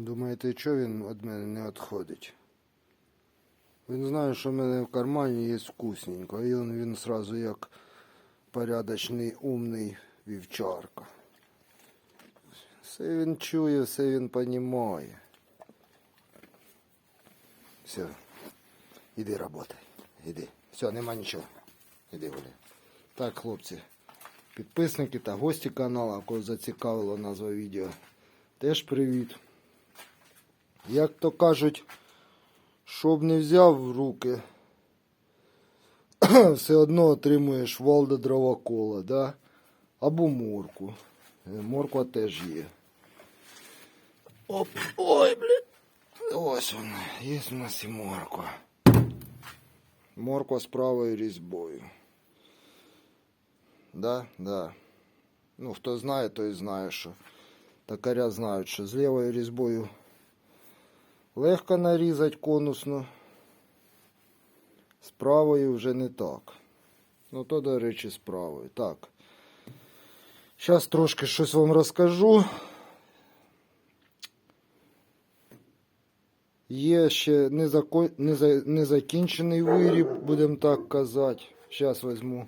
Думаєте, що він від мене не відходить? Він знає, що в мене в кармані є вкусненько, і він, він сразу як порядочний, умний вівчарка. Все він чує, все він понімає. Все, іди работай, іди. Все, нема нічого. Іди гуляй. Так, хлопці, підписники та гості каналу, кого зацікавила назва відео. Теж привіт. Як то кажуть, щоб не взяв в руки, все одно отримуєш Валда Дровокола, да? Або морку. Е, Морква теж є. Оп, ой, блін. Ось вона, є у нас і морква. Морква з правою різьбою. Да, да. Ну, хто знає, той знає, що токаря знають, що з лівою різьбою легко нарізати конусно. З правою вже не так. Ну, то, до речі, з правою. Так. Зараз трошки щось вам розкажу. Є ще незакінчений виріб, будемо так казати. Зараз візьму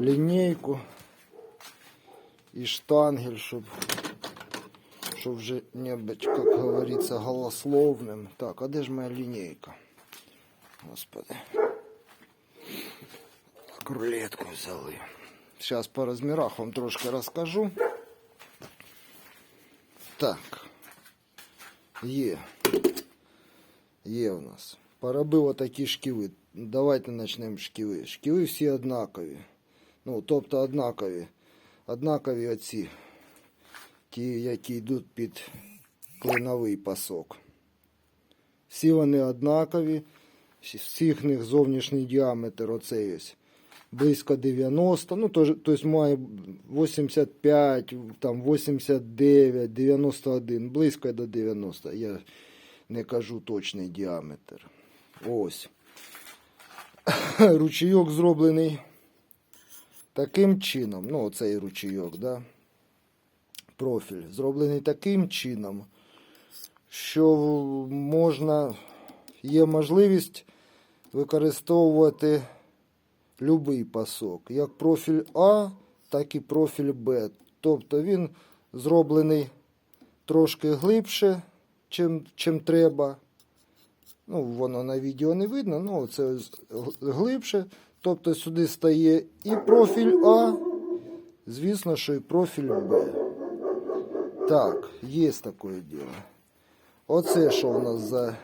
лінійку і штангель, щоб, щоб вже не бути, як говориться, голословним. Так, а де ж моя лінійка? Господи. Так, рулетку взяли. Зараз по розмірах вам трошки розкажу. Так. Є. Є у нас. Поробив отакі шківи. Давайте почнемо з шківи. Шківи всі однакові. Ну, тобто однакові. Однакові оці. Ті, які йдуть під клиновий пасок. Всі вони однакові. Всі- Всіх них зовнішній діаметр оцей ось близько 90, ну то, тобто має 85, там 89, 91, близько до 90. Я не кажу точний діаметр. Ось. Ручійок зроблений таким чином. Ну, оцей ручійок, да? Профіль зроблений таким чином, що можна, є можливість використовувати любий пасок, як профіль А, так і профіль Б. Тобто він зроблений трошки глибше, чим, треба. Ну, воно на відео не видно, ну це глибше. Тобто сюди стає і профіль А, звісно, що і профіль Б. Так, є таке діло. Оце що в нас за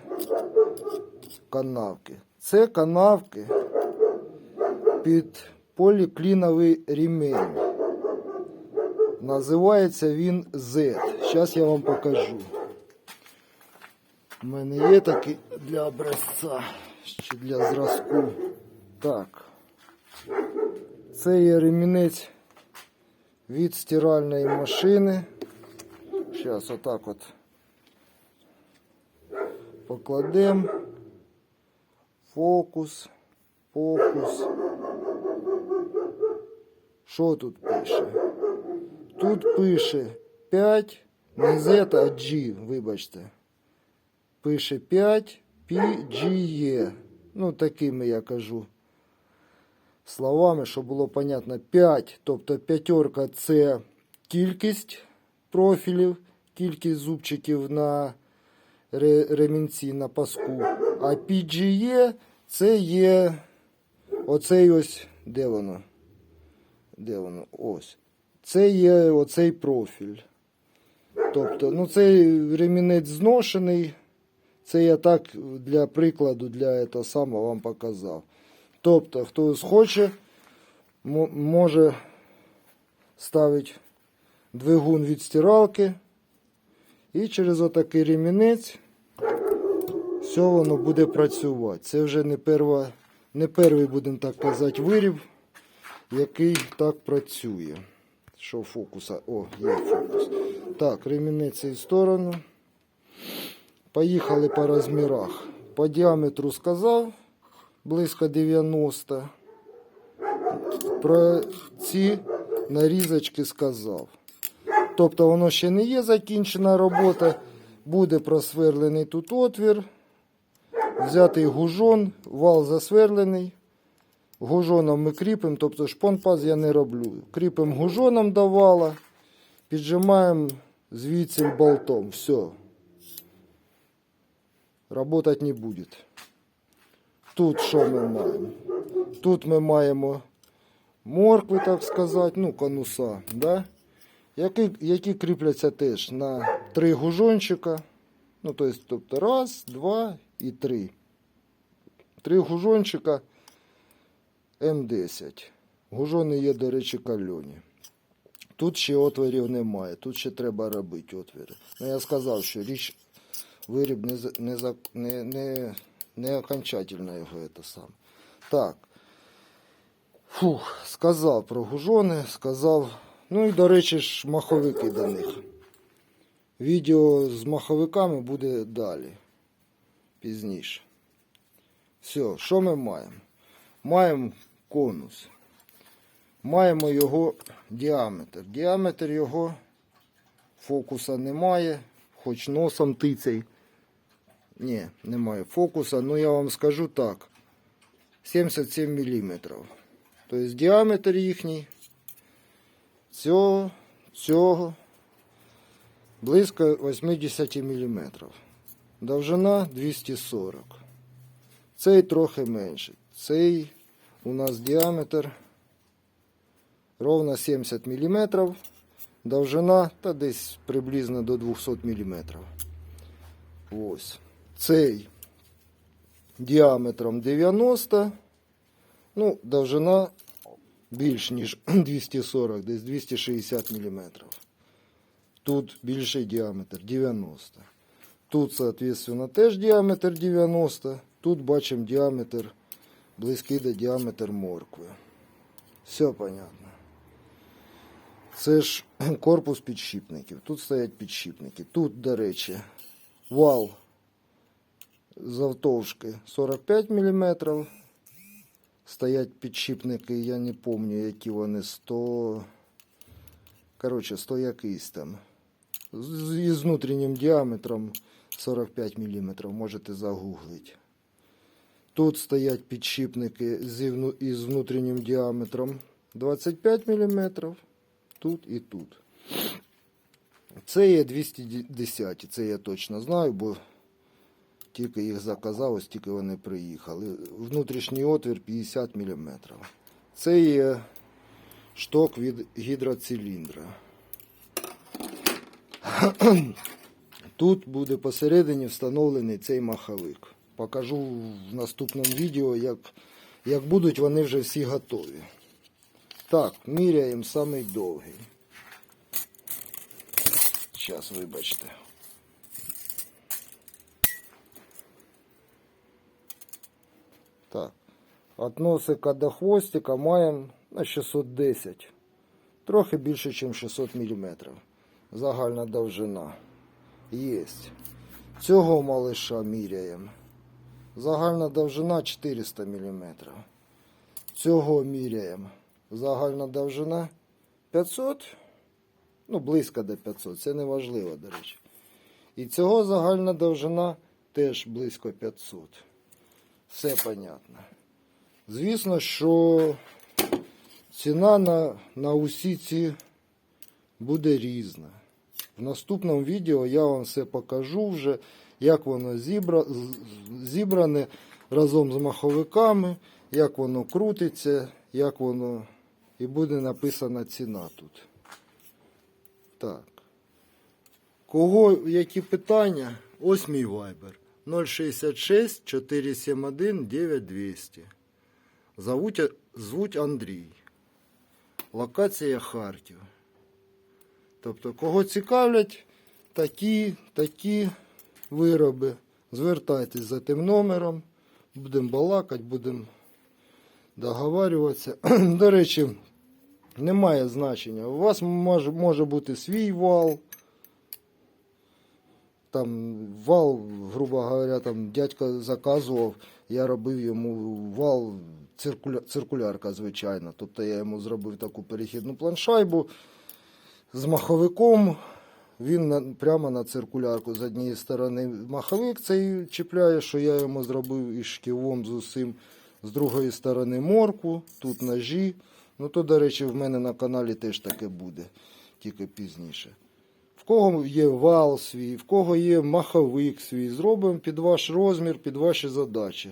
канавки? Це канавки під полікліновий ремень. Називається він Z. Зараз я вам покажу. У мене є такий для образця чи для зразку. Так. Це є ремінець від стиральної машини. Зараз отак от покладемо. Фокус, фокус. Що тут пише? Тут пише 5, не Z, а G, вибачте. Пише 5 PGE. Ну, такими я кажу словами, щоб було понятно. 5, тобто п'ятерка це кількість профілів, кількість зубчиків на ремінці на паску. А PGE це є оцей ось, де воно? Де воно? Ось. Це є оцей профіль. Тобто, ну цей ремінець зношений. Це я так для прикладу, для цього самого вам показав. Тобто, хто схоче, може ставити двигун від стиралки і через отакий ремінець все воно буде працювати. Це вже не, перва, не перший, будемо так казати, виріб, який так працює. Що фокуса? О, є фокус. Так, ремінець цієї сторону. Поїхали по розмірах. По діаметру сказав близько 90. Про ці нарізочки сказав. Тобто воно ще не є закінчена робота. Буде просверлений тут отвір, взятий гужон, вал засверлений. Гужоном ми кріпимо, тобто шпонпаз я не роблю. Кріпимо гужоном до вала, піджимаємо звідси болтом. Все. Работать не буде. Тут що ми маємо? Тут ми маємо моркви, так сказати, ну, конуса, да? Які, які кріпляться теж на три гужончика. Ну, то тобто раз, два і три. Три гужончика М10. Гужони є, до речі, кальоні. Тут ще отворів немає, тут ще треба робити отвіри. Ну, я сказав, що річ виріб не, не, не, не, не окончательно його це сам. Так. Фух, сказав про гужони, сказав. Ну і, до речі, ж маховики до них. Відео з маховиками буде далі. Пізніше. Все, що ми маємо? Маємо конус. Маємо його діаметр. Діаметр його фокуса немає, хоч носом тицей. Ні, немає фокуса. Ну я вам скажу так. 77 мм. Тобто діаметр їхній цього, цього близько 80 мм. Довжина 240. Цей трохи менше. Цей у нас діаметр ровно 70 мм. Довжина та десь приблизно до 200 мм. Ось. Цей діаметром 90. Ну, довжина більш ніж 240, десь 260 мм. Тут більший діаметр 90. Тут, соответственно, теж діаметр 90. Тут бачимо діаметр близький до діаметр моркви. Все понятно. Це ж корпус підшипників. Тут стоять підшипники. Тут, до речі, вал завтовшки 45 мм. Стоять підшипники, я не пам'ятаю, які вони 100. Коротше, 100 якийсь там. З, із внутрішнім діаметром 45 мм. Можете загуглити. Тут стоять підшипники зі із внутрішнім діаметром 25 мм. Тут і тут. Це є 210, це я точно знаю, бо тільки їх заказав, ось тільки вони приїхали. Внутрішній отвір 50 мм. Це є шток від гідроциліндра. Тут буде посередині встановлений цей маховик. Покажу в наступному відео, як, як будуть вони вже всі готові. Так, міряємо самий довгий. Зараз, вибачте. Так. От носика до хвостика маємо на 610. Трохи більше, ніж 600 мм. Загальна довжина. Єсть. Цього малиша міряємо. Загальна довжина 400 мм. Цього міряємо. Загальна довжина 500. Ну, близько до 500. Це не важливо, до речі. І цього загальна довжина теж близько 500. Все понятно. Звісно, що ціна на, на усі ці буде різна. В наступному відео я вам все покажу вже, як воно зібра, зібране разом з маховиками, як воно крутиться, як воно і буде написана ціна тут. Так. Кого які питання? Ось мій вайбер. 066 471 9200. Зовуть, звуть Андрій. Локація Харків. Тобто, кого цікавлять такі, такі вироби, звертайтесь за тим номером. Будемо балакати, будемо договарюватися. До речі, немає значення. У вас може, бути свій вал. Там вал, грубо говоря, там дядько заказував, я робив йому вал циркуля, циркулярка, звичайно. Тобто я йому зробив таку перехідну планшайбу з маховиком, Він на, прямо на циркулярку з однієї сторони маховик цей чіпляє, що я йому зробив із шківом з усім. З другої сторони морку, тут ножі. Ну то, до речі, в мене на каналі теж таке буде, тільки пізніше. Кого є вал свій, в кого є маховик свій, зробимо під ваш розмір, під ваші задачі.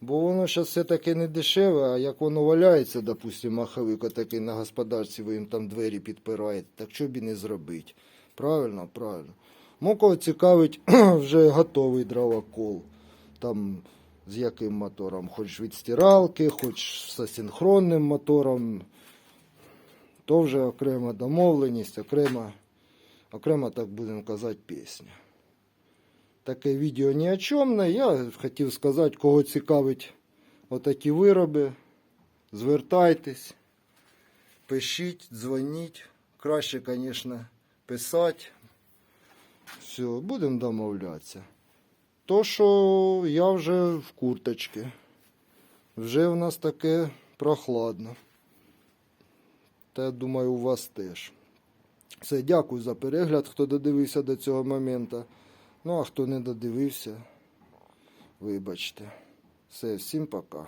Бо воно зараз все таки не дешеве, а як воно валяється, допустимо, маховик отакий на господарці, ви їм там двері підпираєте, так що б і не зробити. Правильно, правильно. Мокого цікавить вже готовий дровокол. Там з яким мотором? Хоч від стиралки, хоч з асинхронним мотором. То вже окрема домовленість, окрема, окрема, так будемо казати, пісня. Таке відео ні о чомне. Я хотів сказати, кого цікавить отакі вироби. Звертайтесь, пишіть, дзвоніть. Краще, звісно, писати. Все, будемо домовлятися. То, що я вже в курточці. Вже в нас таке прохладно. Та я думаю, у вас теж. Все, дякую за перегляд, хто додивився до цього моменту. Ну, а хто не додивився, вибачте. Все, всім пока.